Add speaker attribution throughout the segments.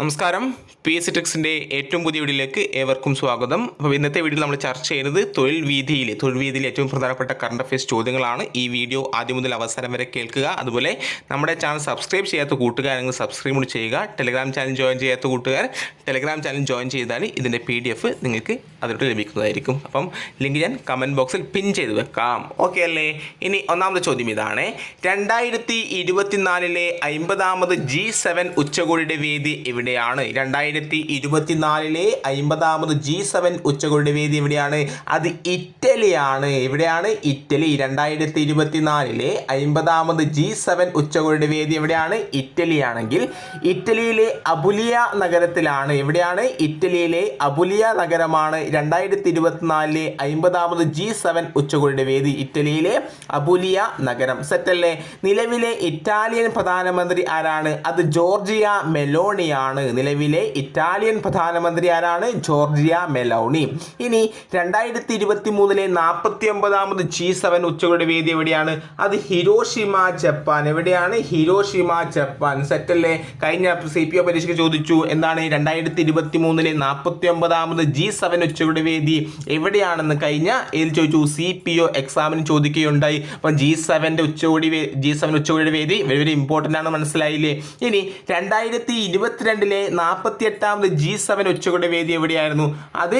Speaker 1: നമസ്കാരം. P S ടെക്സിന്റെ ഏറ്റവും പുതിയ വീഡിയോയിലേക്ക് ഏവർക്കും സ്വാഗതം. അപ്പോൾ ഇന്നത്തെ വീഡിയോയിൽ നമ്മൾ ചർച്ച ചെയ്യുന്നത് തൊഴിൽ വീതിയിൽ തൊഴിൽ വീതിയിൽ ഏറ്റവും പ്രധാനപ്പെട്ട കറണ്ട് അഫയേഴ്സ് ചോദ്യങ്ങളാണ്. ഈ വീഡിയോ ആദ്യം മുതൽ അവസാനം വരെ കേൾക്കുക. അതുപോലെ നമ്മുടെ ചാനൽ സബ്സ്ക്രൈബ് ചെയ്യാത്ത കൂട്ടുകാരെങ്കിൽ സബ്സ്ക്രൈബ് കൂടി ചെയ്യുക. ടെലിഗ്രാം ചാനൽ ജോയിൻ ചെയ്യാത്ത കൂട്ടുകാർ ടെലിഗ്രാം ചാനൽ ജോയിൻ ചെയ്താൽ ഇതിന്റെ പി ഡി എഫ് നിങ്ങൾക്ക് അതിലോട്ട് ലഭിക്കുന്നതായിരിക്കും. അപ്പം ലിങ്ക് ഞാൻ കമന്റ് ബോക്സിൽ പിൻ ചെയ്ത് വെക്കാം. ഓക്കെ അല്ലേ? ഇനി ഒന്നാമത്തെ ചോദ്യം ഇതാണ്. രണ്ടായിരത്തി ഇരുപത്തിനാലിലെ അമ്പതാമത് ജി സെവൻ ഉച്ചകോടിയുടെ വേദി എവിടെയാണ് രണ്ടായിരത്തി ഇരുപത്തിനാലിലെ അമ്പതാമത് ജി സെവൻ ഉച്ചകോടി വേദി എവിടെയാണ്? അത് ഇറ്റലിയാണ്. എവിടെയാണ്? ഇറ്റലി. രണ്ടായിരത്തി ഇരുപത്തിനാലിലെ അമ്പതാമത് ജി സെവൻ ഉച്ചകോടി വേദി എവിടെയാണ്? ഇറ്റലിയാണെങ്കിൽ ഇറ്റലിയിലെ അബുലിയ നഗരത്തിലാണ്. എവിടെയാണ്? ഇറ്റലിയിലെ അബുലിയ നഗരമാണ്. രണ്ടായിരത്തി ഇരുപത്തിനാലിലെ അമ്പതാമത് ജി സെവൻ ഉച്ചകോടിയുടെ വേദി ഇറ്റലിയിലെ അബുലിയ നഗരം. സെറ്റല്ലേ? നിലവിലെ ഇറ്റാലിയൻ പ്രധാനമന്ത്രി ആരാണ്? അത് ജോർജിയ മെലോണിയാണ്. നിലവിലെ ഇറ്റാലിയൻ പ്രധാനമന്ത്രി ആരാണ്? Giorgia Meloni. ഇനി രണ്ടായിരത്തി ഇരുപത്തി മൂന്നിലെ നാൽപ്പത്തി ഒമ്പതാമത് ജി സെവൻ ഉച്ചകോടി വേദി എവിടെയാണ്? അത് ഹിരോഷിമ ജപ്പാൻ. എവിടെയാണ് ഹിരോഷിമ ജപ്പാൻ? സെറ്റല്ലേ? കഴിഞ്ഞ സി പി ഒ പരീക്ഷയ്ക്ക് ചോദിച്ചു. എന്താണ് രണ്ടായിരത്തി ഇരുപത്തി മൂന്നിലെ നാൽപ്പത്തി ഒമ്പതാമത് ജി സെവൻ ഉച്ചകോടി വേദി എവിടെയാണെന്ന് കഴിഞ്ഞ ഏതിൽ ചോദിച്ചു. സി പി ഒ എക്സാമിന് ചോദിക്കുകയുണ്ടായി. അപ്പം ജി സെവന്റെ ഉച്ചകോടി ജി സെവൻ ഉച്ചകോടി വേദി വളരെ ഇമ്പോർട്ടന്റ് ആണ് മനസ്സിലായില്ലേ? ഇനി രണ്ടായിരത്തി ഇരുപത്തിരണ്ടിലെ നാൽപ്പത്തി എട്ടാമത് ജി സെവൻ ഉച്ചകോടി വേദി എവിടെയായിരുന്നു? അത്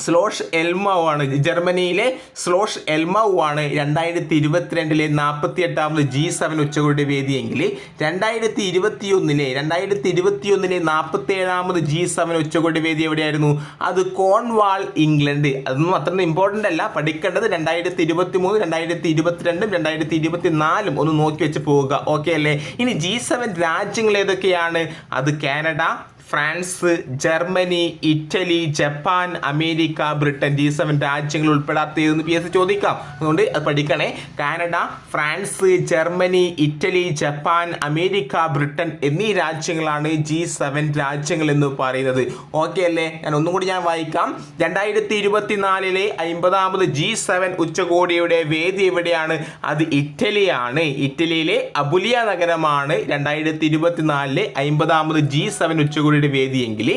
Speaker 1: സ്ലോഷ് എൽമാവ് ആണ് ജർമ്മനിയിലെ സ്ലോഷ് എൽമാവ് ആണ് രണ്ടായിരത്തി ഇരുപത്തിരണ്ടിലെ നാൽപ്പത്തി എട്ടാമത് ജി സെവൻ ഉച്ചകോടി വേദിയെങ്കിൽ രണ്ടായിരത്തി ഇരുപത്തിയൊന്നിലെ രണ്ടായിരത്തി ഇരുപത്തിയൊന്നിലെ നാൽപ്പത്തി ഏഴാമത് ജി സെവൻ ഉച്ചകോടി വേദി എവിടെയായിരുന്നു? അത് കോൺവാൾ ഇംഗ്ലണ്ട്. അതൊന്നും അത്ര ഇമ്പോർട്ടന്റ് അല്ല. പഠിക്കേണ്ടത് രണ്ടായിരത്തി ഇരുപത്തി മൂന്ന് രണ്ടായിരത്തി ഇരുപത്തിരണ്ടും രണ്ടായിരത്തി ഇരുപത്തി നാലും ഒന്ന് നോക്കി വെച്ച് പോവുക. ഓക്കെ അല്ലേ? ഇനി ജി സെവൻ രാജ്യങ്ങൾ ഏതൊക്കെയാണ്? അത് Canada France Germany Italy Japan America Britain G seven രാജ്യങ്ങൾ ഉൾപ്പെടാത്തതെന്ന് പി എസ് ചോദിക്കാം. അതുകൊണ്ട് അത് പഠിക്കണേ. Canada France Germany Italy Japan America Britain എന്നീ രാജ്യങ്ങളാണ് ജി സെവൻ രാജ്യങ്ങൾ എന്ന് പറയുന്നത്. ഓക്കെ അല്ലേ? ഞാൻ ഒന്നും കൂടി ഞാൻ വായിക്കാം. രണ്ടായിരത്തി ഇരുപത്തിനാലിലെ അമ്പതാമത് ജി സെവൻ ഉച്ചകോടിയുടെ വേദി എവിടെയാണ്? അത് ഇറ്റലിയാണ്. ഇറ്റലിയിലെ അബുലിയ നഗരമാണ് രണ്ടായിരത്തി ഇരുപത്തിനാലിലെ അമ്പതാമത് ജി സെവൻ ഉച്ചകോടിയുടെ വേദിയെങ്കിൽ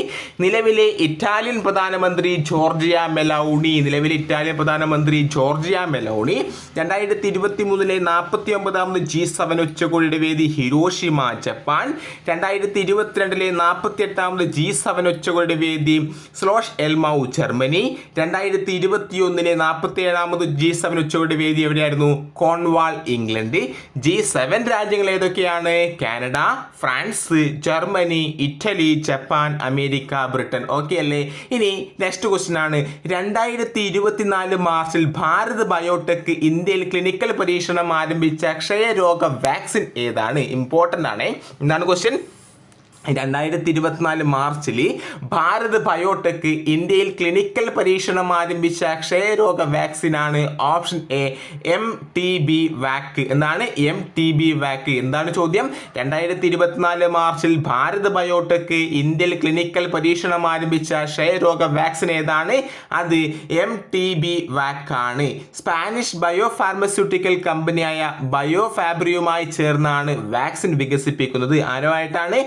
Speaker 1: നിലവിലെ ഇറ്റാലിയൻ പ്രധാനമന്ത്രി ജോർജിയ മെലൗണി നിലവിലെ ഇറ്റാലിയൻ പ്രധാനമന്ത്രി ജോർജിയ മെലൗണി രണ്ടായിരത്തി ഇരുപത്തി മൂന്നിലെ നാൽപ്പത്തി ഒമ്പതാമത് ജി സെവൻ ഉച്ചകോടിയുടെ വേദി ഹിരോഷിമ ജപ്പാൻ രണ്ടായിരത്തി ഇരുപത്തിരണ്ടിലെ നാൽപ്പത്തി എട്ടാമത് ജി സെവൻ ഉച്ചകോടിയുടെ വേദി സ്ലോഷ് എൽമൗ ജർമ്മനി രണ്ടായിരത്തി ഇരുപത്തി ഒന്നിലെ നാൽപ്പത്തി ഏഴാമത് ജി സെവൻ ഉച്ചകോടിയുടെ വേദി എവിടെയായിരുന്നു? Cornwall England. ജി സെവൻ രാജ്യങ്ങൾ ഏതൊക്കെയാണ്? Canada France Germany Italy Japan America Britain. Okay അല്ലേ? ഇനി നെക്സ്റ്റ് ക്വസ്റ്റ്യൻ ആണ്. രണ്ടായിരത്തി ഇരുപത്തിനാല് മാർച്ചിൽ ഭാരത് ബയോടെക് ഇന്ത്യയിൽ ക്ലിനിക്കൽ പരീക്ഷണം ആരംഭിച്ച ക്ഷയരോഗ വാക്സിൻ ഏതാണ്? ഇമ്പോർട്ടന്റ് ആണ്. എന്താണ് ക്വസ്റ്റ്യൻ രണ്ടായിരത്തി ഇരുപത്തിനാല് മാർച്ചിൽ ഭാരത് ബയോടെക് ഇന്ത്യയിൽ ക്ലിനിക്കൽ പരീക്ഷണം ആരംഭിച്ച ക്ഷയരോഗ വാക്സിനാണ് option A M T B vac എന്നാണ് എം ടി ബി വാക്ക് എന്താണ് ചോദ്യം? രണ്ടായിരത്തി ഇരുപത്തിനാല് മാർച്ചിൽ ഭാരത് ബയോടെക് ഇന്ത്യയിൽ ക്ലിനിക്കൽ പരീക്ഷണം ആരംഭിച്ച ക്ഷയരോഗ വാക്സിൻ ഏതാണ്? അത് എം ടി ബി വാക്കാണ് സ്പാനിഷ് ബയോ ഫാർമസ്യൂട്ടിക്കൽ കമ്പനിയായ ബയോ ഫാബ്രിയുമായി ചേർന്നാണ് വാക്സിൻ വികസിപ്പിക്കുന്നത്. ആരുമായിട്ടാണ്?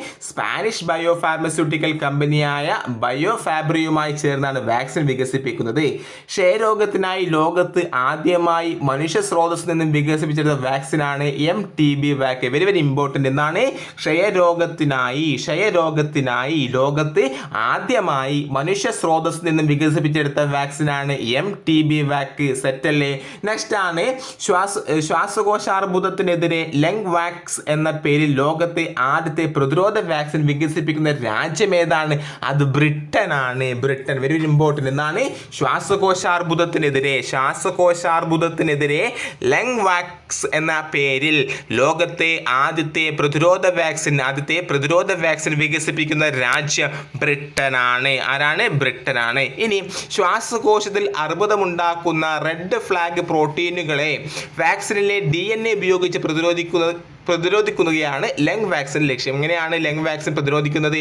Speaker 1: സ്പാനിഷ് ബയോ ഫാർമസ്യൂട്ടിക്കൽ കമ്പനിയായ ബയോ ഫാബ്രിയുമായി ചേർന്നാണ് വാക്സിൻ വികസിപ്പിക്കുന്നത്. ക്ഷയരോഗത്തിനായി ലോകത്ത് ആദ്യമായി മനുഷ്യ സ്രോതസ്സിൽ നിന്നും വികസിപ്പിച്ചെടുത്ത വാക്സിനാണ് M T B vac very very important എന്നാണ് ക്ഷയരോഗത്തിനായി ക്ഷയരോഗത്തിനായി ലോകത്ത് ആദ്യമായി മനുഷ്യ സ്രോതസ്സിൽ നിന്നും വികസിപ്പിച്ചെടുത്ത വാക്സിനാണ് എം ടി ബി വാക്ക് സെറ്റല്ലേ നെക്സ്റ്റ് ആണ് ശ്വാസ ശ്വാസകോശാർബുദത്തിനെതിരെ ലങ് വാക്സ് എന്ന പേരിൽ ലോകത്തെ ആദ്യത്തെ പ്രതിരോധ വാക്സിൻ വികസിപ്പിക്കുന്ന രാജ്യം ഏതാണ്? അത് ബ്രിട്ടൻ ആണ് ബ്രിട്ടൻ വെരി ഇമ്പോർട്ടന്റ് എന്നാണ് ശ്വാസകോശാർബുദത്തിനെതിരെ ശ്വാസകോശാർബുദത്തിനെതിരെ ലങ് വാക്സ് എന്ന പേരിൽ ലോകത്തെ ആദ്യത്തെ പ്രതിരോധ വാക്സിൻ ആദ്യത്തെ പ്രതിരോധ വാക്സിൻ വികസിപ്പിക്കുന്ന രാജ്യം ബ്രിട്ടനാണ്. ആരാണ്? ബ്രിട്ടനാണ്. ഇനി ശ്വാസകോശത്തിൽ അർബുദമുണ്ടാക്കുന്ന റെഡ് ഫ്ലാഗ് പ്രോട്ടീനുകളെ വാക്സിനിലെ ഡി എൻ എ ഉപയോഗിച്ച് പ്രതിരോധിക്കുന്നത് പ്രതിരോധിക്കുകയാണ് ലങ് വാക്സിൻ ലക്ഷ്യം. എങ്ങനെയാണ് ലങ് വാക്സിൻ പ്രതിരോധിക്കുന്നത്?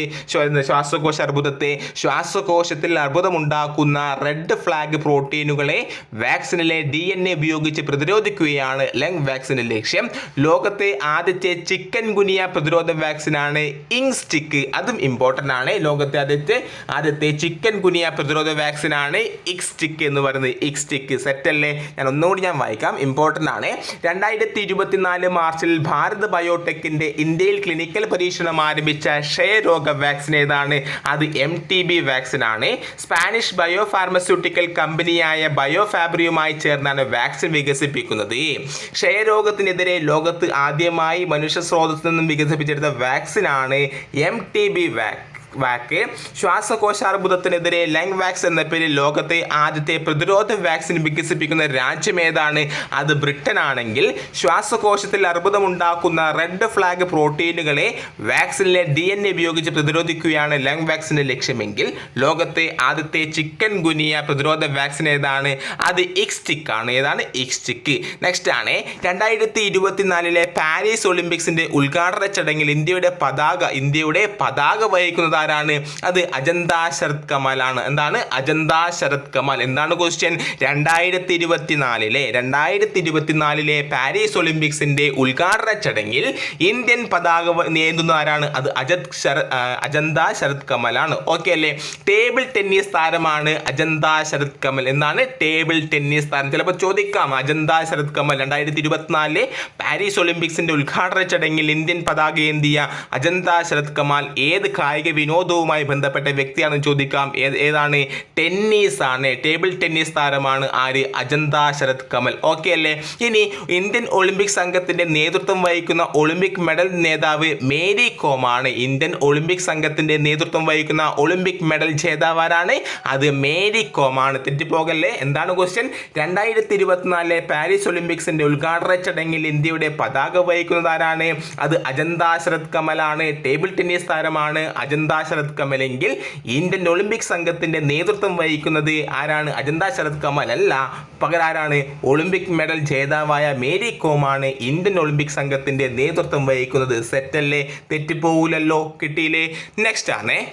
Speaker 1: ശ്വാസകോശ അർബുദത്തെ ശ്വാസകോശത്തിൽ അർബുദമുണ്ടാക്കുന്ന റെഡ് ഫ്ലാഗ് പ്രോട്ടീനുകളെ വാക്സിനിലെ ഡി എൻ എ ഉപയോഗിച്ച് പ്രതിരോധിക്കുകയാണ് ലങ് വാക്സിൻ ലക്ഷ്യം. ലോകത്തെ ആദ്യത്തെ ചിക്കൻ ഗുനിയ പ്രതിരോധ വാക്സിനാണ് ഇങ് സ്റ്റിക്ക് അതും ഇമ്പോർട്ടന്റ് ആണ്. ലോകത്തെ ആദ്യത്തെ ആദ്യത്തെ ചിക്കൻ ഗുനിയ പ്രതിരോധ വാക്സിനാണ് ഇക് സ്റ്റിക്ക് എന്ന് പറയുന്നത്. ഇക് സ്റ്റിക്ക് സെറ്റല്ലേ ഞാൻ ഒന്നുകൂടി ഞാൻ വായിക്കാം. ഇമ്പോർട്ടന്റ് ആണ്. രണ്ടായിരത്തി ഇരുപത്തിനാല് മാർച്ചിൽ ഭാരത് ബയോടെക്കിന്റെ ഇന്ത്യയിൽ ക്ലിനിക്കൽ പരീക്ഷണം ആരംഭിച്ച ക്ഷയരോഗ വാക്സിൻ ഏതാണ്? അത് എം ടി ബി വാക്സിൻ ആണ്. സ്പാനിഷ് ബയോ ഫാർമസ്യൂട്ടിക്കൽ കമ്പനിയായ ബയോഫാബ്രിയുമായി ചേർന്നാണ് വാക്സിൻ വികസിപ്പിക്കുന്നത്. ക്ഷയരോഗത്തിനെതിരെ ലോകത്ത് ആദ്യമായി മനുഷ്യ സ്രോതസ്സിൽ നിന്നും വികസിപ്പിച്ചെടുത്ത വാക്സിനാണ് M T B vac vac. ശ്വാസകോശാർബുദത്തിനെതിരെ lung wax എന്ന പേരിൽ ലോകത്തെ ആദ്യത്തെ പ്രതിരോധ വാക്സിൻ വികസിപ്പിക്കുന്ന രാജ്യം ഏതാണ്? അത് ബ്രിട്ടൻ ആണെങ്കിൽ ശ്വാസകോശത്തിൽ അർബുദമുണ്ടാക്കുന്ന റെഡ് ഫ്ലാഗ് പ്രോട്ടീനുകളെ വാക്സിനിലെ ഡി എൻ എ ഉപയോഗിച്ച് പ്രതിരോധിക്കുകയാണ് ലങ് വാക്സിന്റെ ലക്ഷ്യമെങ്കിൽ ലോകത്തെ ആദ്യത്തെ ചിക്കൻ ഗുനിയ പ്രതിരോധ വാക്സിൻ ഏതാണ്? അത് ഇക്സ്റ്റിക് ആണ്. ഏതാണ്? ഇക്സ്റ്റിക്ക് നെക്സ്റ്റ് ആണ്. രണ്ടായിരത്തി ഇരുപത്തിനാലിലെ പാരീസ് ഒളിമ്പിക്സിന്റെ ഉദ്ഘാടന ചടങ്ങിൽ ഇന്ത്യയുടെ പതാക ഇന്ത്യയുടെ പതാക വഹിക്കുന്നത് ആരാണ്? അത് അജന്ത ശരത് കമാൽ ആണ്. എന്താണ്? അജന്ത ശരത് കമാൽ. എന്താണ് ക്വസ്റ്റ്യൻ രണ്ടായിരത്തി ഇരുപത്തിനാലിലെ രണ്ടായിരത്തി ഇരുപത്തിനാലിലെ പാരീസ് ഒളിമ്പിക്സിന്റെ ഉദ്ഘാടന ചടങ്ങിൽ ഇന്ത്യൻ പതാക നേന്തുന്ന ആരാണ്? അത് അജത് ശര അജന്ത ശരത് കമൽ ആണ്. ഓക്കെ അല്ലേ? ടേബിൾ ടെന്നീസ് താരമാണ് അജന്ത ശരത് കമൽ. എന്നാണ് ടേബിൾ ടെന്നീസ് താരം? ചിലപ്പോൾ ചോദിക്കാം. അജന്ത ശരത് കമൽ രണ്ടായിരത്തി ഇരുപത്തിനാലിലെ പാരീസ് ഒളിമ്പിക്സിന്റെ ഉദ്ഘാടന ചടങ്ങിൽ ഇന്ത്യൻ പതാക ഏന്തിയ അജന്ത ശരത് കമാൽ ഏത് കായിക വിനോദവുമായി ബന്ധപ്പെട്ട വ്യക്തിയാണെന്ന് ചോദിക്കാം. ഏത് ഏതാണ്? ടെന്നീസ് ആണ് ടേബിൾ ടെന്നീസ് താരമാണ് ആര്? അജന്ത ശരത് കമൽ. ഓക്കെ അല്ലേ? ഇനി ഇന്ത്യൻ ഒളിമ്പിക് സംഘത്തിന്റെ നേതൃത്വം വഹിക്കുന്ന ഒളിമ്പിക് മെഡൽ നേതാവ് മേരി കോം ആണ് ഇന്ത്യൻ ഒളിമ്പിക് സംഘത്തിന്റെ നേതൃത്വം വഹിക്കുന്ന ഒളിമ്പിക് മെഡൽ ജേതാവാരാണ് അത് മേരി കോം ആണ് തെറ്റിപ്പോകല്ലേ? എന്താണ് ക്വസ്റ്റ്യൻ രണ്ടായിരത്തി ഇരുപത്തിനാലിലെ പാരീസ് ഒളിമ്പിക്സിന്റെ ഉദ്ഘാടന ചടങ്ങിൽ ഇന്ത്യയുടെ പതാക വഹിക്കുന്നതാരാണ് അത് അജന്ത ശരത് കമലാണ്. ടേബിൾ ടെന്നീസ് താരമാണ് അജന്ത ശരത് കമൽ എങ്കിൽ ഇന്ത്യൻ ഒളിമ്പിക് സംഘത്തിന്റെ നേതൃത്വം വഹിക്കുന്നത് ആരാണ്? അജന്ത ശരത് കമൽ അല്ല. പകരാരാണ് ഒളിമ്പിക് മെഡൽ ജേതാവായ മേരി കോമാണ് ഇന്ത്യൻ ഒളിമ്പിക് സംഘത്തിന്റെ നേതൃത്വം വഹിക്കുന്നത്. സെറ്റല്ലേ? തെറ്റിപ്പോവില്ലല്ലോ കിട്ടിയില്ലേ? നെക്സ്റ്റ് ആണ്.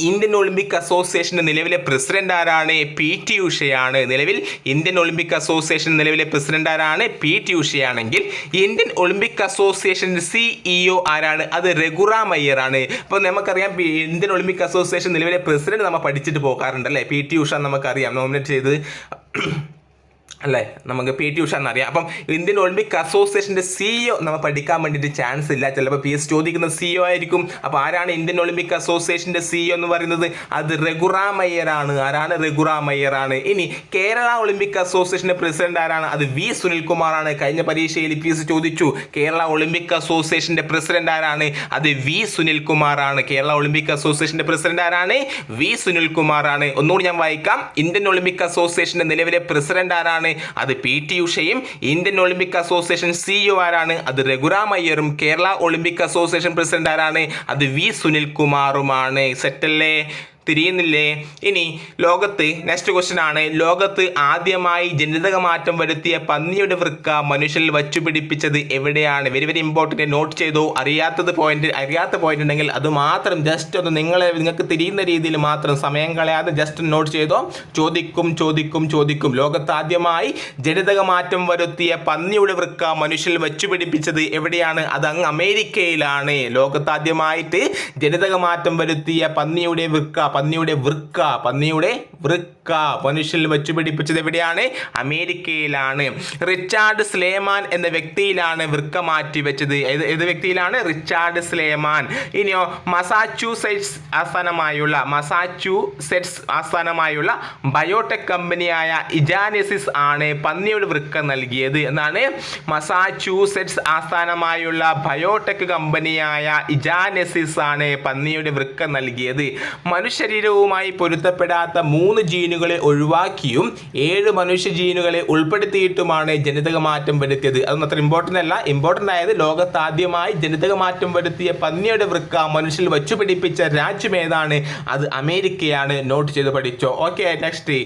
Speaker 1: ഇന്ത്യൻ ഒളിമ്പിക് അസോസിയേഷന്റെ നിലവിലെ പ്രസിഡന്റ് ആരാണ്? പി. ടി. ഉഷയാണ്. നിലവിൽ ഇന്ത്യൻ ഒളിമ്പിക് അസോസിയേഷൻ നിലവിലെ പ്രസിഡന്റ് ആരാണ്? പി. ടി. ഉഷയാണെങ്കിൽ ഇന്ത്യൻ ഒളിമ്പിക് അസോസിയേഷന്റെ സിഇഒ ആരാണ്? അത് രഘുറാം അയ്യർ ആണ് അപ്പോൾ നമുക്കറിയാം ഇന്ത്യൻ ഒളിമ്പിക് അസോസിയേഷൻ നിലവിലെ പ്രസിഡന്റ് നമ്മൾ പഠിച്ചിട്ട് പോകാറുണ്ട് അല്ലേ പി. ടി. ഉഷ നമുക്കറിയാം. നോമിനേറ്റ് ചെയ്ത് അല്ലേ? നമുക്ക് പി ടി ഉഷ എന്നറിയാം അപ്പം ഇന്ത്യൻ ഒളിമ്പിക് അസോസിയേഷന്റെ സിഇഒ നമ്മൾ പഠിക്കാൻ വേണ്ടിയിട്ട് ചാൻസ് ഇല്ല. ചിലപ്പോൾ പി എസ് ചോദിക്കുന്ന സിഇഒ ആയിരിക്കും. അപ്പോൾ ആരാണ് ഇന്ത്യൻ ഒളിമ്പിക് അസോസിയേഷന്റെ സിഇഒ എന്ന് പറയുന്നത്? അത് രഘുറാം അയ്യറാണ് ആരാണ് രഘുറാം അയ്യറാണ് ഇനി കേരള ഒളിമ്പിക് അസോസിയേഷന്റെ പ്രസിഡന്റ് ആരാണ്? അത് വി സുനിൽകുമാറാണ്. കഴിഞ്ഞ പരീക്ഷയിൽ പി എസ് ചോദിച്ചു കേരള ഒളിമ്പിക് അസോസിയേഷന്റെ പ്രസിഡന്റ് ആരാണ്? അത് വി സുനിൽകുമാറാണ്. കേരള ഒളിമ്പിക് അസോസിയേഷന്റെ പ്രസിഡന്റ് ആരാണ്? വി സുനിൽകുമാറാണ്. ഒന്നുകൂടി ഞാൻ വായിക്കാം. ഇന്ത്യൻ ഒളിമ്പിക് അസോസിയേഷന്റെ നിലവിലെ പ്രസിഡന്റ് ആരാണ്? അത് P T ഉഷയും Indian Olympic association CEO ആരാണ്? അത് Raghuram അയ്യറും Kerala Olympic association president ആരാണ്? അത് വി സുനിൽ കുമാറുമാണ് സെറ്റല്ലേ? തിരിയുന്നില്ലേ? ഇനി ലോകത്ത് നെക്സ്റ്റ് ക്വസ്റ്റ്യൻ ആണ്. ലോകത്ത് ആദ്യമായി ജനിതക മാറ്റം വരുത്തിയ പന്നിയുടെ വൃക്ക മനുഷ്യരിൽ വച്ചുപിടിപ്പിച്ചത് എവിടെയാണ്? വെരി വെരി ഇമ്പോർട്ടന്റ് നോട്ട് ചെയ്തു. അറിയാത്തത് പോയിന്റ് അറിയാത്ത പോയിന്റ് ഉണ്ടെങ്കിൽ അത് മാത്രം ജസ്റ്റ് ഒന്ന് നിങ്ങളെ നിങ്ങൾക്ക് തിരിയുന്ന രീതിയിൽ മാത്രം സമയം കളയാതെ ജസ്റ്റ് നോട്ട് ചെയ്തോ. ചോദിക്കും ചോദിക്കും ചോദിക്കും. ലോകത്ത് ആദ്യമായി ജനിതക മാറ്റം വരുത്തിയ പന്നിയുടെ വൃക്ക മനുഷ്യരിൽ വച്ചുപിടിപ്പിച്ചത് എവിടെയാണ്? അത് അങ്ങ് അമേരിക്കയിലാണ്. ലോകത്ത് ആദ്യമായിട്ട് ജനിതക മാറ്റം വരുത്തിയ പന്നിയുടെ വൃക്ക പന്നിയുടെ വൃക്ക പന്നിയുടെ വൃക്ക. മനുഷ്യരിൽ വെച്ച് പിടിപ്പിച്ചത് എവിടെയാണ്? അമേരിക്കയിലാണ്. റിച്ചാർഡ് സ്ലേമാൻ എന്ന വ്യക്തിയിലാണ് വൃക്ക മാറ്റി വെച്ചത്. ഏത് ഏത് വ്യക്തിയിലാണ്? Richard Slayman. ഇനിയോ മസാച്യൂസെറ്റ്സ് ആസ്ഥാനമായുള്ള മസാച്യൂസെറ്റ്സ് ആസ്ഥാനമായുള്ള ബയോടെക് കമ്പനിയായ ഇജാനിസിസ് ആണ് പന്നിയുടെ വൃക്ക നൽകിയത്. എന്നാണ് മസാച്യൂസെറ്റ്സ് ആസ്ഥാനമായുള്ള ബയോടെക് കമ്പനിയായ ഇജാനസിസ് ആണ് പന്നിയുടെ വൃക്ക നൽകിയത്. മനുഷ്യശരീരവുമായി പൊരുത്തപ്പെടാത്ത മൂന്ന് ജീനുകളെ ഒഴിവാക്കിയും ഏഴ് മനുഷ്യ ജീനുകളെ ഉൾപ്പെടുത്തിയിട്ടുമാണ് ജനിതക മാറ്റം വരുത്തിയത്. അതൊന്നും അത്ര ഇമ്പോർട്ടന്റ് അല്ല. ഇമ്പോർട്ടന്റ് ആയത് ലോകത്ത് ആദ്യമായി ജനിതക മാറ്റം വരുത്തിയ പന്നിയുടെ വൃക്ക മനുഷ്യൽ വച്ചു പിടിപ്പിച്ച രാജ്യം ഏതാണ്? അത് അമേരിക്കയാണ്. നോട്ട് ചെയ്ത് പഠിച്ചോ. ഓക്കെ നെക്സ്റ്റ്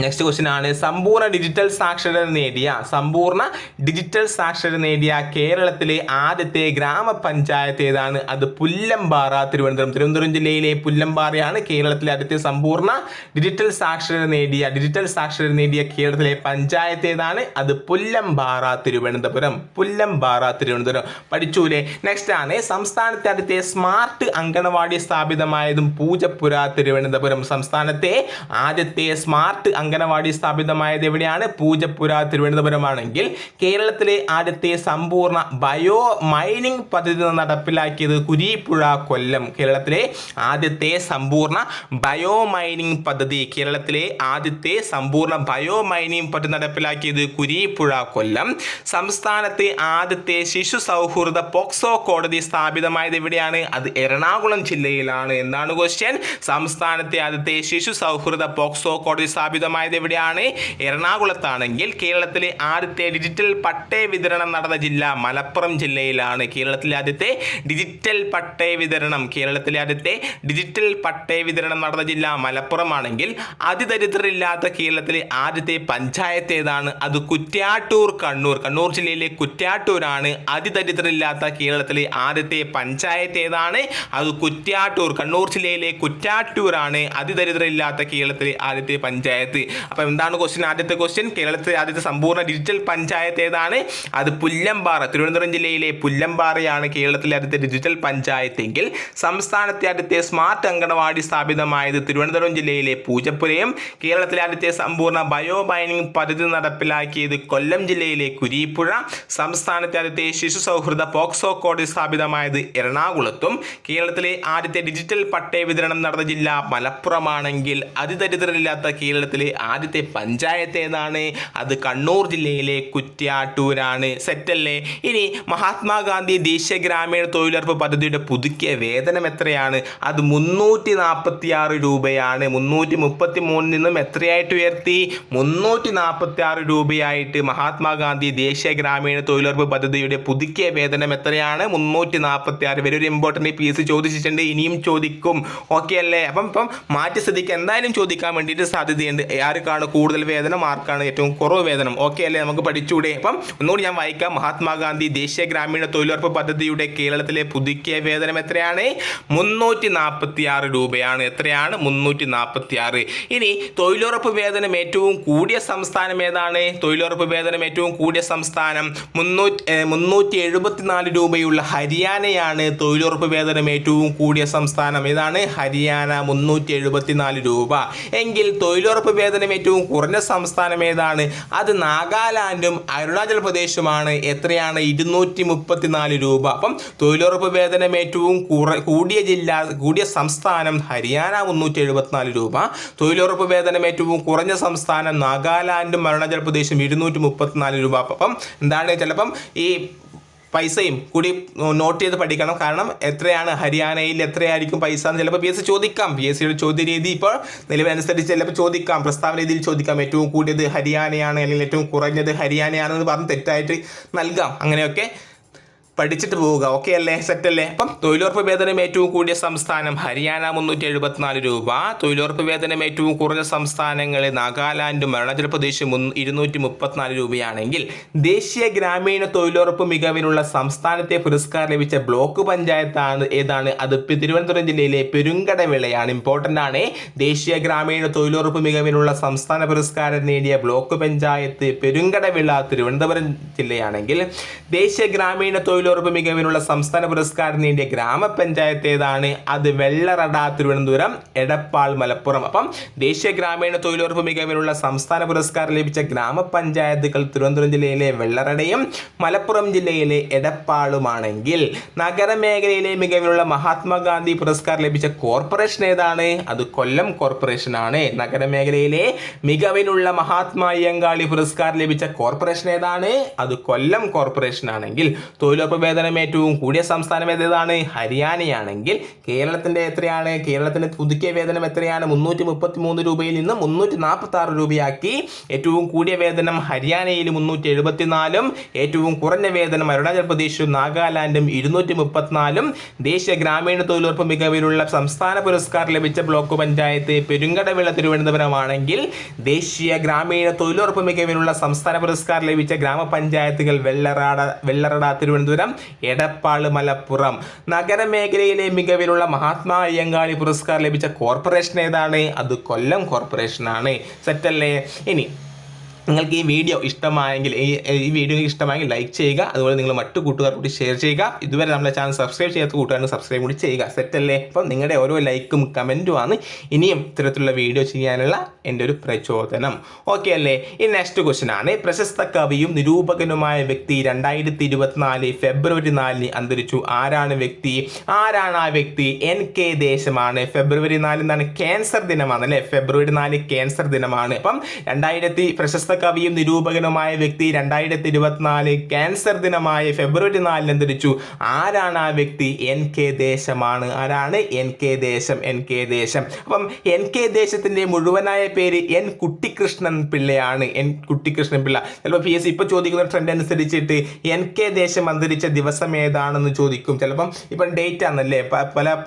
Speaker 1: നെക്സ്റ്റ് ക്വസ്റ്റ്യൻ ആണ്. സമ്പൂർണ ഡിജിറ്റൽ സാക്ഷരത നേടിയ സമ്പൂർണ ഡിജിറ്റൽ സാക്ഷരത നേടിയ കേരളത്തിലെ ആദ്യത്തെ ഗ്രാമപഞ്ചായത്ത് ഏതാണ്? അത് പുല്ലമ്പാറ തിരുവനന്തപുരം. തിരുവനന്തപുരം ജില്ലയിലെ പുല്ലമ്പാറയാണ് കേരളത്തിലെ ആദ്യത്തെ സമ്പൂർണ ഡിജിറ്റൽ സാക്ഷരത നേടിയ ഡിജിറ്റൽ സാക്ഷരത നേടിയ കേരളത്തിലെ പഞ്ചായത്ത് ഏതാണ്? അത് പുല്ലമ്പാറ തിരുവനന്തപുരം. പുല്ലമ്പാറ തിരുവനന്തപുരം. പഠിച്ചൂലേ? നെക്സ്റ്റ് ആണ്. സംസ്ഥാനത്തെ ആദ്യത്തെ സ്മാർട്ട് അങ്കണവാടി സ്ഥാപിതമായതും പൂജപ്പുര തിരുവനന്തപുരം. സംസ്ഥാനത്തെ ആദ്യത്തെ സ്മാർട്ട് അങ്കണവാടി സ്ഥാപിതമായത് എവിടെയാണ്? പൂജപ്പുര തിരുവനന്തപുരമാണെങ്കിൽ കേരളത്തിലെ ആദ്യത്തെ സമ്പൂർണ ബയോ മൈനിങ് പദ്ധതി നടപ്പിലാക്കിയത് കുരീപ്പുഴ കൊല്ലം. കേരളത്തിലെ ആദ്യത്തെ സമ്പൂർണ ബയോ മൈനിങ് പദ്ധതി. കേരളത്തിലെ ആദ്യത്തെ സമ്പൂർണ ബയോ മൈനിങ് പദ്ധതി നടപ്പിലാക്കിയത് കുരീപ്പുഴ കൊല്ലം. സംസ്ഥാനത്തെ ആദ്യത്തെ ശിശു സൗഹൃദ പോക്സോ കോടതി സ്ഥാപിതമായത് എവിടെയാണ്? അത് എറണാകുളം ജില്ലയിലാണ്. എന്താണ് ക്വസ്റ്റ്യൻ സംസ്ഥാനത്തെ ആദ്യത്തെ ശിശു സൗഹൃദ പോക്സോ കോടതി സ്ഥാപിതമായത് എവിടെയാണ്? എറണാകുളത്താണെങ്കിൽ കേരളത്തിലെ ആദ്യത്തെ ഡിജിറ്റൽ പട്ടയ വിതരണം നടന്ന ജില്ല മലപ്പുറം ജില്ലയിലാണ്. കേരളത്തിലെ ആദ്യത്തെ ഡിജിറ്റൽ പട്ടയ വിതരണം. കേരളത്തിലെ ആദ്യത്തെ ഡിജിറ്റൽ പട്ടയ വിതരണം നടന്ന ജില്ല മലപ്പുറം ആണെങ്കിൽ അതിദരിദ്രരില്ലാത്ത കേരളത്തിലെ ആദ്യത്തെ പഞ്ചായത്ത് ഏതാണ്? അത് കുറ്റ്യാട്ടൂർ കണ്ണൂർ. കണ്ണൂർ ജില്ലയിലെ കുറ്റ്യാട്ടൂരാണ്. അതിദരിദ്രരില്ലാത്ത കേരളത്തിലെ ആദ്യത്തെ പഞ്ചായത്ത് ഏതാണ്? അത് കുറ്റ്യാട്ടൂർ. കണ്ണൂർ ജില്ലയിലെ കുറ്റ്യാട്ടൂരാണ്. അതിദരിദ്രരില്ലാത്ത കേരളത്തിലെ ആദ്യത്തെ പഞ്ചായത്ത് അപ്പോൾ എന്താണ് ക്വസ്റ്റ്യൻ ആദ്യത്തെ ക്വസ്റ്റ്യൻ കേരളത്തിലെ ആദ്യത്തെ സമ്പൂർണ ഡിജിറ്റൽ പഞ്ചായത്ത് ഏതാണ്? അത് പുല്ലമ്പാറ. തിരുവനന്തപുരം ജില്ലയിലെ പുല്ലമ്പാറയാണ് കേരളത്തിലെ ആദ്യത്തെ ഡിജിറ്റൽ പഞ്ചായത്ത് എങ്കിൽ സംസ്ഥാനത്തെ ആദ്യത്തെ സ്മാർട്ട് അങ്കണവാടി സ്ഥാപിതമായത് തിരുവനന്തപുരം ജില്ലയിലെ പൂജപ്പുരയും കേരളത്തിലെ ആദ്യത്തെ സമ്പൂർണ ബയോ മൈനിങ് പദ്ധതി നടപ്പിലാക്കിയത് കൊല്ലം ജില്ലയിലെ കുരീപ്പുഴ സംസ്ഥാനത്തെ ആദ്യത്തെ ശിശു സൗഹൃദ പോക്സോ കോടതി സ്ഥാപിതമായത് എറണാകുളത്തും കേരളത്തിലെ ആദ്യത്തെ ഡിജിറ്റൽ പട്ടയ വിതരണം നടന്ന ജില്ല മലപ്പുറമാണെങ്കിൽ അതിദരിദ്രരില്ലാത്ത കേരളത്തിലെ ആദ്യത്തെ പഞ്ചായത്ത് ഏതാണ്? അത് കണ്ണൂർ ജില്ലയിലെ കുറ്റ്യാട്ടൂരാണ്. സെറ്റല്ലേ? ഇനി മഹാത്മാഗാന്ധി ദേശീയ ഗ്രാമീണ തൊഴിലുറപ്പ് പദ്ധതിയുടെ പുതുക്കിയ വേതനം എത്രയാണ്? അത് മുന്നൂറ്റി നാൽപ്പത്തി ആറ് രൂപയാണ്. മുന്നൂറ്റി മുപ്പത്തി മൂന്നിൽ നിന്നും എത്രയായിട്ട് ഉയർത്തി? മുന്നൂറ്റി നാൽപ്പത്തി ആറ് രൂപയായിട്ട് മഹാത്മാഗാന്ധി ദേശീയ ഗ്രാമീണ തൊഴിലുറപ്പ് പദ്ധതിയുടെ പുതുക്കിയ വേതനം എത്രയാണ്? മുന്നൂറ്റി നാൽപ്പത്തി ആറ് വരെ ഒരു ഇമ്പോർട്ടന്റ് പി എസ് ചോദിച്ചിട്ടുണ്ട്. ഇനിയും ചോദിക്കും. ഓക്കെ അല്ലേ? അപ്പം ഇപ്പം മാറ്റി സ്ഥിതിക്ക് എന്തായാലും ചോദിക്കാൻ വേണ്ടിയിട്ട് സാധ്യതയുണ്ട്. ആർക്കാണ് കൂടുതൽ വേതനം ആർക്കാണ് ഏറ്റവും കുറവ് വേതനം ഓക്കെ അല്ലേ? നമുക്ക് പഠിച്ചുകൂടെ അപ്പം ഒന്നുകൂടി ഞാൻ വായിക്കാം. മഹാത്മാഗാന്ധി ദേശീയ ഗ്രാമീണ തൊഴിലുറപ്പ് പദ്ധതിയുടെ കേരളത്തിലെ പുതുക്കിയ വേതനം എത്രയാണ്? മുന്നൂറ്റി നാൽപ്പത്തി ആറ് രൂപയാണ്. എത്രയാണ്? മുന്നൂറ്റി നാൽപ്പത്തി ആറ് ഇനി തൊഴിലുറപ്പ് വേതനം ഏറ്റവും കൂടിയ സംസ്ഥാനം ഏതാണ്? തൊഴിലുറപ്പ് വേതനം ഏറ്റവും കൂടിയ സംസ്ഥാനം മുന്നൂറ്റി മുന്നൂറ്റി എഴുപത്തിനാല് രൂപയുള്ള ഹരിയാനയാണ് തൊഴിലുറപ്പ് വേതനം ഏറ്റവും കൂടിയ സംസ്ഥാനം. ഏതാണ്? ഹരിയാന മുന്നൂറ്റി എഴുപത്തിനാല് രൂപ. എങ്കിൽ തൊഴിലുറപ്പ് വേതനം ഏറ്റവും കുറഞ്ഞ സംസ്ഥാനം ഏതാണ്? അത് നാഗാലാൻഡും അരുണാചൽ പ്രദേശുമാണ്. എത്രയാണ്? ഇരുന്നൂറ്റി മുപ്പത്തിനാല് രൂപ. അപ്പം തൊഴിലുറപ്പ് വേതനം ഏറ്റവും കുറ കൂടിയ ജില്ല കൂടിയ സംസ്ഥാനം ഹരിയാന മുന്നൂറ്റി എഴുപത്തിനാല് രൂപ. തൊഴിലുറപ്പ് വേതനം ഏറ്റവും കുറഞ്ഞ സംസ്ഥാനം നാഗാലാൻഡും അരുണാചൽ പ്രദേശും ഇരുന്നൂറ്റി മുപ്പത്തിനാല് രൂപ അപ്പം എന്താണ്? ചിലപ്പം ഈ പൈസയും കൂടി നോട്ട് ചെയ്ത് പഠിക്കണം. കാരണം എത്രയാണ് ഹരിയാനയിൽ എത്രയായിരിക്കും പൈസ എന്ന് ചിലപ്പോൾ പി എസ് സി ചോദിക്കാം. പി എസ് സിയുടെ ചോദ്യ രീതി ഇപ്പോൾ നിലവിലനുസരിച്ച് ചിലപ്പോൾ ചോദിക്കാം. പ്രസ്താവന രീതിയിൽ ചോദിക്കാം. ഏറ്റവും കൂടിയത് ഹരിയാനയാണ് അല്ലെങ്കിൽ ഏറ്റവും കുറഞ്ഞത് ഹരിയാനയാണെന്ന് പറഞ്ഞ് തെറ്റായിട്ട് നൽകാം. അങ്ങനെയൊക്കെ പഠിച്ചിട്ട് പോവുക. ഓക്കെ അല്ലേ? സെറ്റ് അല്ലേ? അപ്പം തൊഴിലുറപ്പ് വേതനം ഏറ്റവും കൂടിയ സംസ്ഥാനം ഹരിയാന മുന്നൂറ്റി എഴുപത്തിനാല് രൂപ. തൊഴിലുറപ്പ് വേതനം ഏറ്റവും കുറഞ്ഞ സംസ്ഥാനങ്ങൾ നാഗാലാൻഡും അരുണാചൽ പ്രദേശും ഇരുന്നൂറ്റി മുപ്പത്തിനാല് രൂപയാണെങ്കിൽ ദേശീയ ഗ്രാമീണ തൊഴിലുറപ്പ് മികവിനുള്ള സംസ്ഥാനത്തെ പുരസ്കാരം ലഭിച്ച ബ്ലോക്ക് പഞ്ചായത്താണ് ഏതാണ്? അത് തിരുവനന്തപുരം ജില്ലയിലെ പെരുങ്കടവിളയാണ്. ഇമ്പോർട്ടന്റ് ആണ്. ദേശീയ ഗ്രാമീണ തൊഴിലുറപ്പ് മികവിനുള്ള സംസ്ഥാന പുരസ്കാരം നേടിയ ബ്ലോക്ക് പഞ്ചായത്ത് പെരുങ്കടവിള തിരുവനന്തപുരം ജില്ലയാണെങ്കിൽ ദേശീയ ഗ്രാമീണ തൊഴിലുറപ്പ് മികവിനുള്ള സംസ്ഥാന പുരസ്കാരം നേടിയ ഗ്രാമപഞ്ചായത്ത് ഏതാണ് അത് വെള്ളറട തിരുവനന്തപുരം എടപ്പാൾ മലപ്പുറം. അപ്പം ദേശീയ ഗ്രാമീണ തൊഴിലുറപ്പ് മികവിനുള്ള സംസ്ഥാന പുരസ്കാരം ലഭിച്ച ഗ്രാമപഞ്ചായത്തുകൾ തിരുവനന്തപുരം ജില്ലയിലെ വെള്ളറടയും മലപ്പുറം ജില്ലയിലെ എടപ്പാളുമാണെങ്കിൽ നഗരമേഖലയിലെ മികവിനുള്ള മഹാത്മാഗാന്ധി പുരസ്കാരം ലഭിച്ച കോർപ്പറേഷൻ ഏതാണ്? അത് കൊല്ലം കോർപ്പറേഷൻ ആണ് നഗരമേഖലയിലെ മികവിനുള്ള മഹാത്മാ അയ്യങ്കാളി പുരസ്കാരം ലഭിച്ച കോർപ്പറേഷൻ ഏതാണ്? അത് കൊല്ലം കോർപ്പറേഷൻ ആണെങ്കിൽ തൊഴിലുറപ്പ് തൊഴിലുറപ്പ് വേതനം ഏറ്റവും കൂടിയ സംസ്ഥാനം ഏതാണ് ഹരിയാനയാണെങ്കിൽ കേരളത്തിന്റെ എത്രയാണ്? കേരളത്തിന്റെ പുതുക്കിയ വേതനം എത്രയാണ്? മുന്നൂറ്റി മുപ്പത്തി മൂന്ന് രൂപയിൽ നിന്ന് മുന്നൂറ്റി നാൽപ്പത്തി ആറ് രൂപയാക്കി. ഏറ്റവും കൂടിയ വേതനം ഹരിയാനയിൽ മുന്നൂറ്റി എഴുപത്തിനാലും ഏറ്റവും കുറഞ്ഞ വേതനം അരുണാചൽ പ്രദേശും നാഗാലാൻഡും ഇരുന്നൂറ്റി മുപ്പത്തിനാലും ദേശീയ ഗ്രാമീണ തൊഴിലുറപ്പ് മികവിലുള്ള സംസ്ഥാന പുരസ്കാരം ലഭിച്ച ബ്ലോക്ക് പഞ്ചായത്ത് പെരുങ്കടവിള തിരുവനന്തപുരമാണെങ്കിൽ ദേശീയ ഗ്രാമീണ തൊഴിലുറപ്പ് മികവിനുള്ള സംസ്ഥാന പുരസ്കാരം ലഭിച്ച ഗ്രാമപഞ്ചായത്തുകൾ വെള്ളറാട വെള്ളറട തിരുവനന്തപുരം എടപ്പാൾ മലപ്പുറം. നഗരമേഖലയിലെ മികവിലുള്ള മഹാത്മാ അയ്യങ്കാളി പുരസ്കാരം ലഭിച്ച കോർപ്പറേഷൻ ഏതാണ്? അത് കൊല്ലം കോർപ്പറേഷൻ ആണ് സെറ്റല്ലേ? ഇനി നിങ്ങൾക്ക് ഈ വീഡിയോ ഇഷ്ടമായെങ്കിൽ ഈ ഈ വീഡിയോ ഇഷ്ടമായെങ്കിൽ ലൈക്ക് ചെയ്യുക. അതുപോലെ നിങ്ങൾ മറ്റു കൂട്ടുകാർക്കൂടി ഷെയർ ചെയ്യുക. ഇതുവരെ നമ്മുടെ ചാനൽ സബ്സ്ക്രൈബ് ചെയ്യാത്ത കൂട്ടുകാരും സബ്സ്ക്രൈബ് കൂടി ചെയ്യുക. സെറ്റല്ലേ അപ്പം നിങ്ങളുടെ ഓരോ ലൈക്കും കമന്റുമാണ് ഇനിയും ഇത്തരത്തിലുള്ള വീഡിയോ ചെയ്യാനുള്ള എന്റെ ഒരു പ്രചോദനം. ഓക്കെ അല്ലേ? ഈ നെക്സ്റ്റ് ക്വസ്റ്റ്യൻ ആണ്. പ്രശസ്ത കവിയും നിരൂപകനുമായ വ്യക്തി രണ്ടായിരത്തി ഇരുപത്തിനാല് ഫെബ്രുവരി നാലിന് അന്തരിച്ചു. ആരാണ് വ്യക്തി? ആരാണ് ആ വ്യക്തി? എൻ കെ ദേശമാണ്. ഫെബ്രുവരി നാല് എന്താണ്? ക്യാൻസർ ദിനമാണ് അല്ലേ? ഫെബ്രുവരി നാല് ക്യാൻസർ ദിനമാണ്. അപ്പം രണ്ടായിരത്തി പ്രശസ്ത കവിയും നിരൂപകനുമായ വ്യക്തി രണ്ടായിരത്തി ഇരുപത്തിനാല് ക്യാൻസർ ദിനമായ ഫെബ്രുവരി നാലിന് അന്തരിച്ചു. ആരാണ് ആ വ്യക്തി? എൻ കെ ദേശമാണ്. ആരാണ്? N K Desam. N K Desam. അപ്പം എൻ കെ ദേശത്തിന്റെ മുഴുവനായ പേര് എൻ കുട്ടിക്കൃഷ്ണൻ പിള്ളയാണ്. എൻ കുട്ടിക്കൃഷ്ണൻ പിള്ള. ചിലപ്പോൾ പി എസ് ഇപ്പോൾ ചോദിക്കുന്ന ട്രെൻഡ് അനുസരിച്ചിട്ട് എൻ കെ ദേശം അന്തരിച്ച ദിവസം ഏതാണെന്ന് ചോദിക്കും. ചിലപ്പം ഇപ്പം ഡേറ്റ് ആണല്ലേ? പല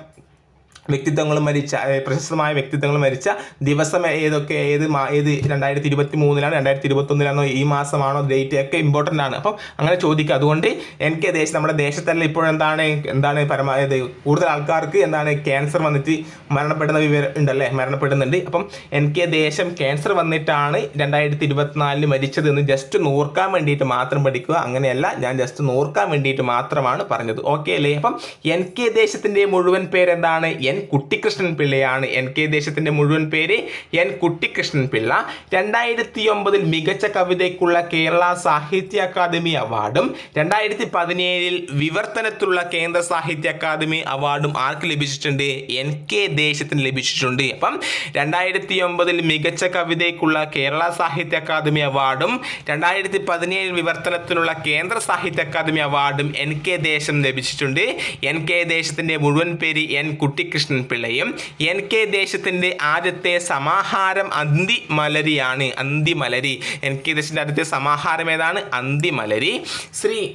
Speaker 1: വ്യക്തിത്വങ്ങളും മരിച്ച പ്രശസ്തമായ വ്യക്തിത്വങ്ങൾ മരിച്ച ദിവസം ഏതൊക്കെ ഏത് മാ ഏത് രണ്ടായിരത്തി ഇരുപത്തി മൂന്നിലാണ് രണ്ടായിരത്തി ഇരുപത്തി ഒന്നിലാണോ ഈ മാസമാണോ ഡേറ്റ് ഒക്കെ ഇമ്പോർട്ടന്റ് ആണ്. അപ്പം അങ്ങനെ ചോദിക്കുക. അതുകൊണ്ട് എനിക്ക് ദേശം നമ്മുടെ ദേശത്തല്ല ഇപ്പോഴെന്താണ് എന്താണ് പരമാവധി കൂടുതൽ ആൾക്കാർക്ക് എന്താണ് ക്യാൻസർ വന്നിട്ട് മരണപ്പെടുന്ന വിവരം ഉണ്ടല്ലേ? മരണപ്പെടുന്നുണ്ട്. അപ്പം എനിക്ക് ദേശം ക്യാൻസർ വന്നിട്ടാണ് രണ്ടായിരത്തി ഇരുപത്തിനാലിൽ മരിച്ചതെന്ന് ജസ്റ്റ് നോർക്കാൻ വേണ്ടിയിട്ട് മാത്രം പഠിക്കുക. അങ്ങനെയല്ല ഞാൻ ജസ്റ്റ് നോർക്കാൻ വേണ്ടിയിട്ട് മാത്രമാണ് പറഞ്ഞത്. ഓക്കെ അല്ലേ? അപ്പം എൻ കെ ദേശത്തിന്റെ മുഴുവൻ പേരെന്താണ്? എൻ കുട്ടിക്കൃഷ്ണൻ പിള്ളയാണ്. എൻ കെ ദേശത്തിന്റെ മുഴുവൻ പേര് എൻ കുട്ടിക്കൃഷ്ണൻ പിള്ള. രണ്ടായിരത്തി ഒമ്പതിൽ മികച്ച കവിതയ്ക്കുള്ള കേരള സാഹിത്യ അക്കാദമി അവാർഡും രണ്ടായിരത്തി പതിനേഴിൽ വിവർത്തനത്തിലുള്ള കേന്ദ്ര സാഹിത്യ അക്കാദമി അവാർഡും ആർക്ക് ലഭിച്ചിട്ടുണ്ട്? എൻ കെ ദേശത്തിന് ലഭിച്ചിട്ടുണ്ട്. അപ്പം രണ്ടായിരത്തി ഒമ്പതിൽ മികച്ച കവിതയ്ക്കുള്ള കേരള സാഹിത്യ അക്കാദമി അവാർഡും രണ്ടായിരത്തി പതിനേഴിൽ വിവർത്തനത്തിനുള്ള കേന്ദ്ര സാഹിത്യ അക്കാദമി അവാർഡും എൻ കെ ദേശം ലഭിച്ചിട്ടുണ്ട്. എൻ കെ ദേശത്തിന്റെ മുഴുവൻ പേര് എൻ കുട്ടിക്കൃഷ്ണൻ പിള്ളയും എൻ കെ ദേശത്തിന്റെ ആദ്യത്തെ സമാഹാരം അന്തിമലരിയാണ്. അന്തിമലരി. എൻ കെ ദേശത്തിന്റെ ആദ്യത്തെ സമാഹാരം ഏതാണ്? അന്തിമലരി. ശ്രീ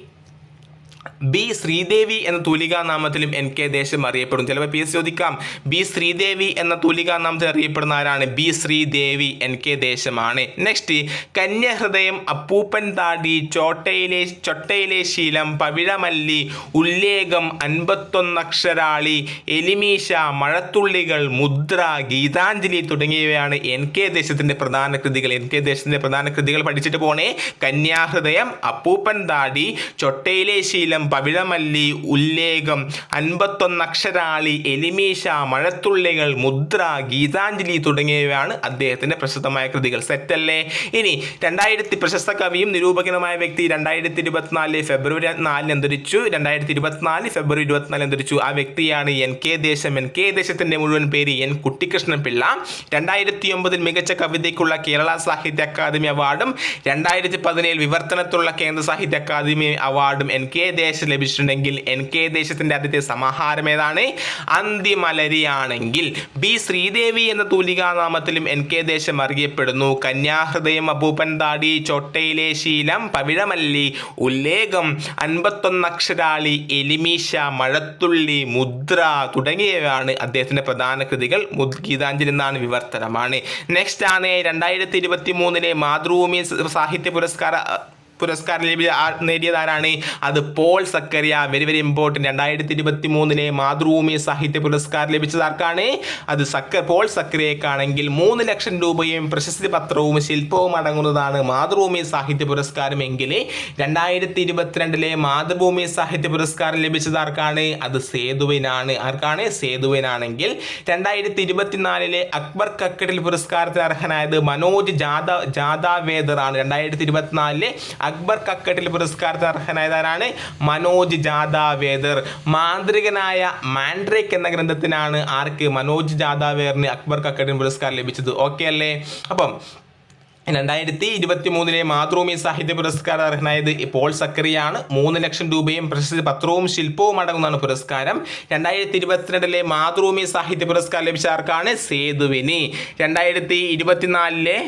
Speaker 1: ബി ശ്രീദേവി എന്ന തൂലികാ നാമത്തിലും എൻ കെ ദേശം അറിയപ്പെടും ചിലപ്പോൾ പി എസ് ചോദിക്കാം ബി ശ്രീദേവി എന്ന തൂലികാ നാമത്തിൽ അറിയപ്പെടുന്ന ആരാണ്? ബി ശ്രീദേവി എൻ കെ ദേശമാണ്. നെക്സ്റ്റ് കന്യഹൃദയം അപ്പൂപ്പൻ താടി ചോട്ടയിലെ ചൊട്ടയിലെ ശീലം പവിഴമല്ലി ഉല്ലേഖം അൻപത്തൊന്നക്ഷരാളി എലിമീശ മഴത്തുള്ളികൾ മുദ്ര ഗീതാഞ്ജലി തുടങ്ങിയവയാണ് എൻ കെ ദേശത്തിന്റെ പ്രധാന കൃതികൾ. എൻ കെ ദേശത്തിന്റെ പ്രധാന കൃതികൾ പഠിച്ചിട്ട് പോണേ. കന്യാഹൃദയം അപ്പൂപ്പൻ താടി ചൊട്ടയിലെ ശീലം പവിഴമല്ലി ഉല്ലേഖം അൻപത്തൊന്ന് അക്ഷരാളി എലിമീശ മഴത്തുള്ളികൾ മുദ്ര ഗീതാഞ്ജലി തുടങ്ങിയവയാണ് അദ്ദേഹത്തിന്റെ പ്രശസ്തമായ കൃതികൾ. സെറ്റല്ലേ? ഇനി രണ്ടായിരത്തി പ്രശസ്ത കവിയും നിരൂപകനുമായ വ്യക്തി രണ്ടായിരത്തി ഇരുപത്തിനാല് ഫെബ്രുവരി നാലിന് അന്തരിച്ചു. രണ്ടായിരത്തി ഇരുപത്തിനാല് ഫെബ്രുവരി ഇരുപത്തിനാല് അന്തരിച്ചു. ആ വ്യക്തിയാണ് N K Desam. N K ദേശത്തിന്റെ മുഴുവൻ പേര് എൻ കുട്ടിക്കൃഷ്ണൻ പിള്ള രണ്ടായിരത്തി ഒമ്പതിൽ മികച്ച കവിതയ്ക്കുള്ള കേരള സാഹിത്യ അക്കാദമി അവാർഡും രണ്ടായിരത്തി പതിനേഴിൽ വിവർത്തനത്തുള്ള കേന്ദ്ര സാഹിത്യ അക്കാദമി അവാർഡും എൻ കെ ദേശം ലഭിച്ചിട്ടുണ്ടെങ്കിൽ എൻ കെ ദേശത്തിന്റെ ആദ്യത്തെ സമാഹാരം ഏതാണ്? അന്തിമലരിയാണെങ്കിൽ. ബി ശ്രീദേവി എന്ന തൂലികാനാമത്തിലും എൻ കെ ദേശം അറിയപ്പെടുന്നു. കന്യാഹൃദയം അപൂപ്പൻ താടി ചൊട്ടയിലെ ശീലം പവിഴമല്ലി ഉല്ലേഖം അൻപത്തൊന്നക്ഷരാളി എലിമീശ മഴത്തുള്ളി മുദ്ര തുടങ്ങിയവയാണ് അദ്ദേഹത്തിന്റെ പ്രധാന കൃതികൾ. ഗീതാഞ്ജലി എന്നാണ് വിവർത്തനമാണ്. നെക്സ്റ്റ് ആണ് രണ്ടായിരത്തി ഇരുപത്തി മൂന്നിലെ മാതൃഭൂമി സാഹിത്യ പുരസ്കാര പുരസ്കാരം ലഭിച്ച നേടിയതാരാണ്? അത് Paul Zacharia very very important രണ്ടായിരത്തി ഇരുപത്തി മൂന്നിലെ മാതൃഭൂമി സാഹിത്യ പുരസ്കാരം ലഭിച്ചത് ആർക്കാണ്? അത് സക്ക പോൾ സക്കറിയക്കാണെങ്കിൽ മൂന്ന് ലക്ഷം രൂപയും പ്രശസ്തി പത്രവും ശില്പവും അടങ്ങുന്നതാണ് മാതൃഭൂമി സാഹിത്യ പുരസ്കാരം എങ്കിൽ രണ്ടായിരത്തി ഇരുപത്തിരണ്ടിലെ മാതൃഭൂമി സാഹിത്യ പുരസ്കാരം ലഭിച്ചത് ആർക്കാണ്? അത് സേതുവിനാണ്. ആർക്കാണ്? സേതുവിനാണെങ്കിൽ. രണ്ടായിരത്തി ഇരുപത്തിനാലിലെ അക്ബർ കക്കടിൽ പുരസ്കാരത്തിന് അർഹനായത് മനോജ് ജാദ ജാദാവേദറാണ് രണ്ടായിരത്തി ഇരുപത്തിനാലിലെ അക്ബർ കക്കട്ടിൽ പുരസ്കാരത്തിന് അർഹനായത് ആരാണ് മനോജ് ജാദാവേദർ. മാന്ത്രികനായ മാൻഡ്രേക്ക് എന്ന ഗ്രന്ഥത്തിനാണ് ആർക്ക് മനോജ് ജാദാവേറിന് അക്ബർ കക്കട്ടിൽ പുരസ്കാരം ലഭിച്ചത്. ഓക്കെ അല്ലേ? അപ്പം രണ്ടായിരത്തി ഇരുപത്തി മൂന്നിലെ മാതൃഭൂമി സാഹിത്യ പുരസ്കാരം അർഹനായത് പോൾ സക്കറിയാണ്. മൂന്ന് ലക്ഷം രൂപയും പ്രശസ്തി പത്രവും ശില്പവും അടങ്ങുന്നതാണ് പുരസ്കാരം. രണ്ടായിരത്തി ഇരുപത്തിരണ്ടിലെ മാതൃഭൂമി സാഹിത്യ പുരസ്കാരം ലഭിച്ച ആർക്കാണ്? സേതുവിന്. രണ്ടായിരത്തി ഇരുപത്തിനാലിലെ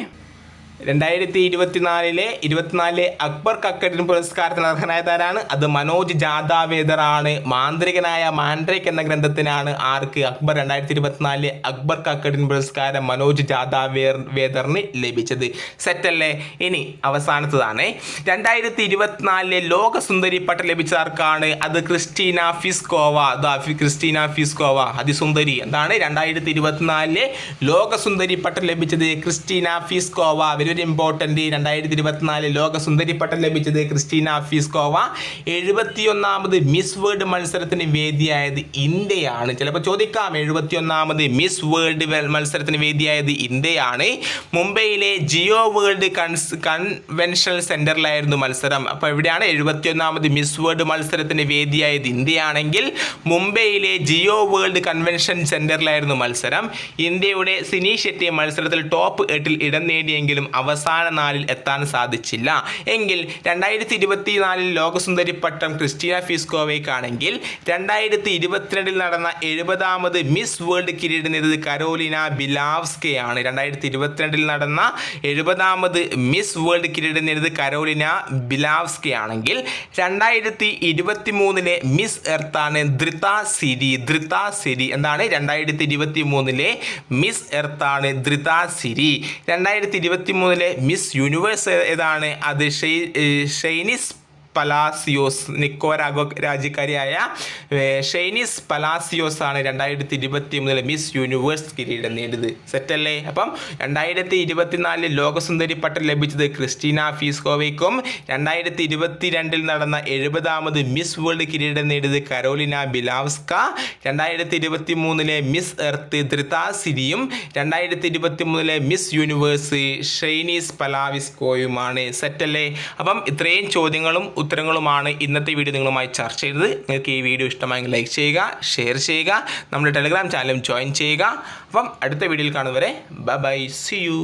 Speaker 1: രണ്ടായിരത്തി ഇരുപത്തിനാലിലെ ഇരുപത്തിനാലിലെ അക്ബർ കക്കടിൻ പുരസ്കാരത്തിന് അർഹനായതാരാണ്? അത് മനോജ് ജാദാവേദറാണ്. മാന്ത്രികനായ മാൻഡ്രേക്ക് എന്ന ഗ്രന്ഥത്തിനാണ് ആർക്ക് അക്ബർ രണ്ടായിരത്തി ഇരുപത്തിനാലിലെ അക്ബർ കക്കടിൻ പുരസ്കാരം മനോജ് ജാദാവേർ വേദറിന് ലഭിച്ചത്. സെറ്റല്ലേ? ഇനി അവസാനത്തതാണ്. രണ്ടായിരത്തി ഇരുപത്തിനാലിലെ ലോകസുന്ദരി പട്ടം ലഭിച്ച ആർക്കാണ്? അത് ക്രിസ്റ്റീന ഫിസ്കോവ. ക്രിസ്റ്റീന ഫിസ്കോവ. അതിസുന്ദരി. എന്താണ്? രണ്ടായിരത്തി ഇരുപത്തിനാലിലെ ലോകസുന്ദരി പട്ടം ലഭിച്ചത് ക്രിസ്റ്റീന ഫിസ്കോവ. വെരി ഇമ്പോർട്ടന്റ് രണ്ടായിരത്തി ഇരുപത്തിനാല് ലോകസുന്ദരി പട്ടം ലഭിച്ചത് ക്രിസ്റ്റീന ഫിസ്കോവ. എഴുപത്തിയൊന്നാമത് മിസ് വേൾഡ് മത്സരത്തിന് വേദിയായത് ഇന്ത്യയാണ്. ചിലപ്പോൾ ചോദിക്കാം എഴുപത്തിയൊന്നാമത് മിസ് വേൾഡ് മത്സരത്തിന് വേദിയായത് ഇന്ത്യയാണ്. മുംബൈയിലെ ജിയോ വേൾഡ് കൺസ് കൺവെൻഷൻ സെന്ററിലായിരുന്നു മത്സരം. അപ്പോൾ എവിടെയാണ് എഴുപത്തിയൊന്നാമത് മിസ് വേൾഡ് മത്സരത്തിന് വേദിയായത് ഇന്ത്യയാണെങ്കിൽ മുംബൈയിലെ ജിയോ വേൾഡ് കൺവെൻഷൻ സെന്ററിലായിരുന്നു മത്സരം. ഇന്ത്യയുടെ സിനി ഷെട്ടി മത്സരത്തിൽ ടോപ്പ് എട്ടിൽ ഇടം നേടിയെങ്കിലും അവസാന നാലിൽ എത്താൻ സാധിച്ചില്ല. എങ്കിൽ രണ്ടായിരത്തി ഇരുപത്തിനാലിൽ ലോകസുന്ദരി പട്ടം ക്രിസ്റ്റീന ഫിസ്കോവയ്ക്കാണെങ്കിൽ രണ്ടായിരത്തി ഇരുപത്തിരണ്ടിൽ നടന്ന എഴുപതാമത് മിസ് വേൾഡ് കിരീടം നേടിയത് കരോലിന ബിലാവ്സ്കയാണ്. രണ്ടായിരത്തി ഇരുപത്തിരണ്ടിൽ നടന്ന എഴുപതാമത് മിസ് വേൾഡ് കിരീടം നേടിയത് കരോലിന ബിലാവ്സ്കയാണെങ്കിൽ രണ്ടായിരത്തി ഇരുപത്തി മൂന്നിലെ മിസ് എർത്താണ് ധൃത സിരി. ധൃത സിരി എന്താണ്? രണ്ടായിരത്തി ഇരുപത്തി മൂന്നിലെ മിസ് എർത്താണ് ധൃത സിരി. രണ്ടായിരത്തി ഇരുപത്തി മൂന്നിലെ മിസ് യൂണിവേഴ്സ് ഏതാണ്? അത് ഷെയ് ഷെയ്നിസ് പലാസിയോസ് നിക്കോരാഗോ രാജ്യക്കാരിയായ ഷെയ്നിസ് പലാസിയോസ് ആണ് രണ്ടായിരത്തി ഇരുപത്തി മൂന്നിലെ മിസ് യൂണിവേഴ്സ് കിരീടം നേടിയത്. സെറ്റല്ലേ? അപ്പം രണ്ടായിരത്തി ഇരുപത്തിനാലിൽ ലോകസുന്ദരി പട്ടം ലഭിച്ചത് ക്രിസ്റ്റീന ഫീസ്കോവയ്ക്കും രണ്ടായിരത്തി ഇരുപത്തി രണ്ടിൽ നടന്ന എഴുപതാമത് മിസ് വേൾഡ് കിരീടം നേടിയത് കരോലിന ബിലാവ്സ്ക രണ്ടായിരത്തി ഇരുപത്തി മൂന്നിലെ മിസ് എർത്ത് ധൃത സിരിയും രണ്ടായിരത്തി ഇരുപത്തി മൂന്നിലെ മിസ് യൂണിവേഴ്സ് ഷെയ്നീസ് പലാവിസ്കോയുമാണ്. സെറ്റല്ലേ? അപ്പം ഇത്രയും ചോദ്യങ്ങളും ഉത്തരങ്ങളുമാണ് ഇന്നത്തെ വീഡിയോ നിങ്ങളുമായി ചർച്ച ചെയ്തത്. നിങ്ങൾക്ക് ഈ വീഡിയോ ഇഷ്ടമായെങ്കിൽ ലൈക്ക് ചെയ്യുക ഷെയർ ചെയ്യുക നമ്മുടെ ടെലിഗ്രാം ചാനലും ജോയിൻ ചെയ്യുക. അപ്പം അടുത്ത വീഡിയോയിൽ കാണുന്നവരെ ബൈ സി യു.